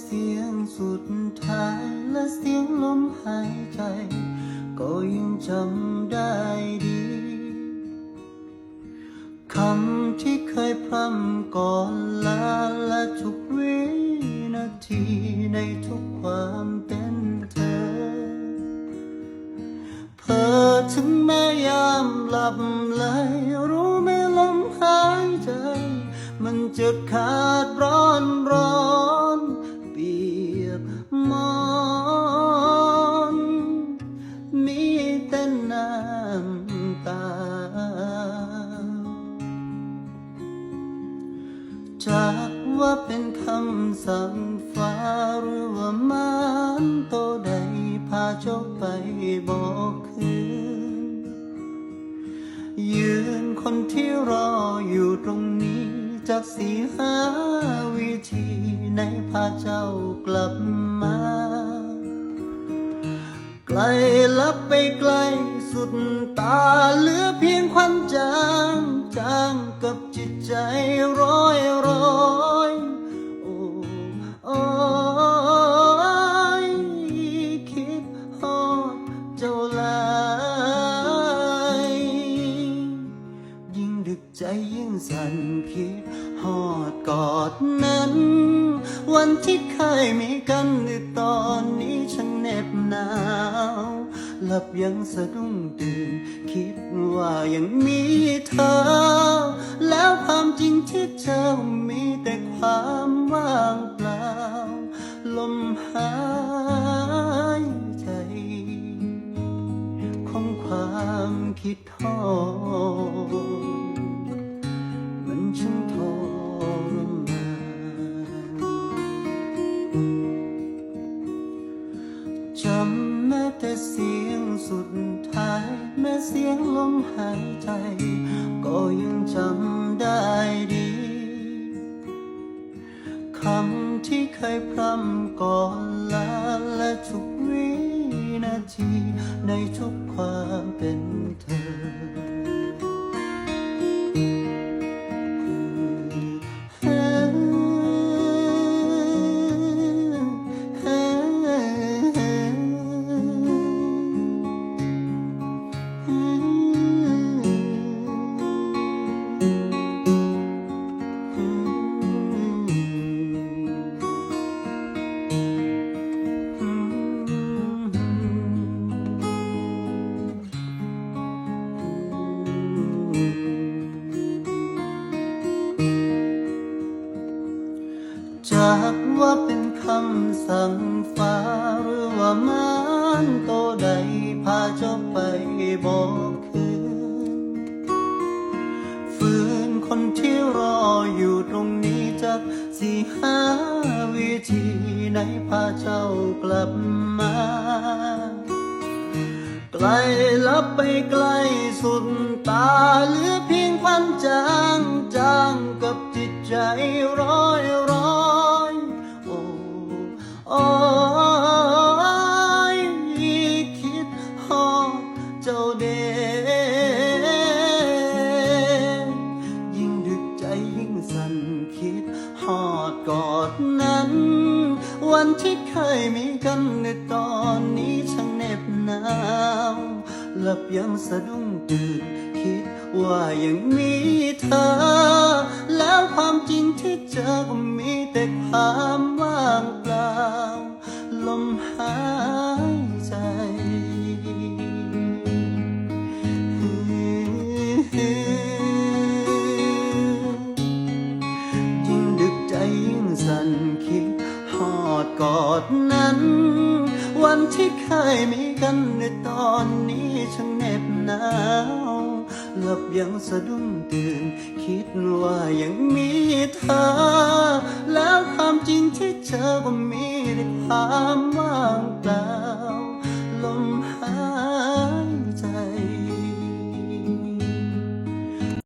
เสียงสุดท้ายและเสียงลมหายใจ ก็ยังจำได้ดีคำที่เคยพร่ำก่อนลาและทุกวินาทีในทุกความเป็นเธอ เพ้อถึงแม่ยามหลับไหลรู้ไหมลมหายใจ มันจะขาดร้อนร้อน น้ำตา จากว่าเป็นคำสั่งฟ้าหรือว่ามันโตใดพาเจ้าไปบอกคืน ยืนคนที่รออยู่ตรงนี้จากสีหาวิธีในพาเจ้ากลับมาไกลลับไปไกล สุดตาเหลือเพียงควันจางจางกับจิตใจร้อยร้อยโอ้โอ้ยคิดฮอดเจ้าลายยิ่งดึกใจยิ่งสั่นคิดหอดกอดนั้น วันที่เคยมีกันในตอน ลับยังสะดุ้งตื่น คิดว่ายังมีเธอ แล้วความจริงที่เจอมีแต่ความว่างเปล่า ลมหายใจ ของความคิดทอมันช่างทรมานจำแม้แต่สี สุดท้าย แม้เสียงลมหายใจ ก็ยังจำได้ดี คำที่เคยพร่ำก่อนลาและทุกวินาที ในทุกความเป็นากว่าเป็นคำสั่งฟ้าหรือว่ามันโตใดพาเจ้าไปบอกคืนฝืนคนที่รออยู่ตรงนี้จากสี่หาวิธีไหนพาเจ้ากลับมาไกลลับไปไกลสุดตาเหลือเพียงควันจางจางกับจิตใจร้อย เจ้าเดยิ่งดึกใจยิ่งสั่นคิดฮอดกอดนั้น วันที่เคยมีกันในตอนนี้ช่างเหน็บหนาวหลับยังสะดุ้งตื่นคิดว่ายังมีเธอ แล้วความจริงที่เจอก็มีแต่ความว่างเปล่า ลมหายใจ ดกอดนั้น วันที่เคยมีกันในตอนนี้ช่างเหน็บหนาวหลับยังสะดุ้งตื่น คิดว่ายังมีเธอ แล้วความจริงที่เจอก็มีแต่ความว่างเปล่าลมหาย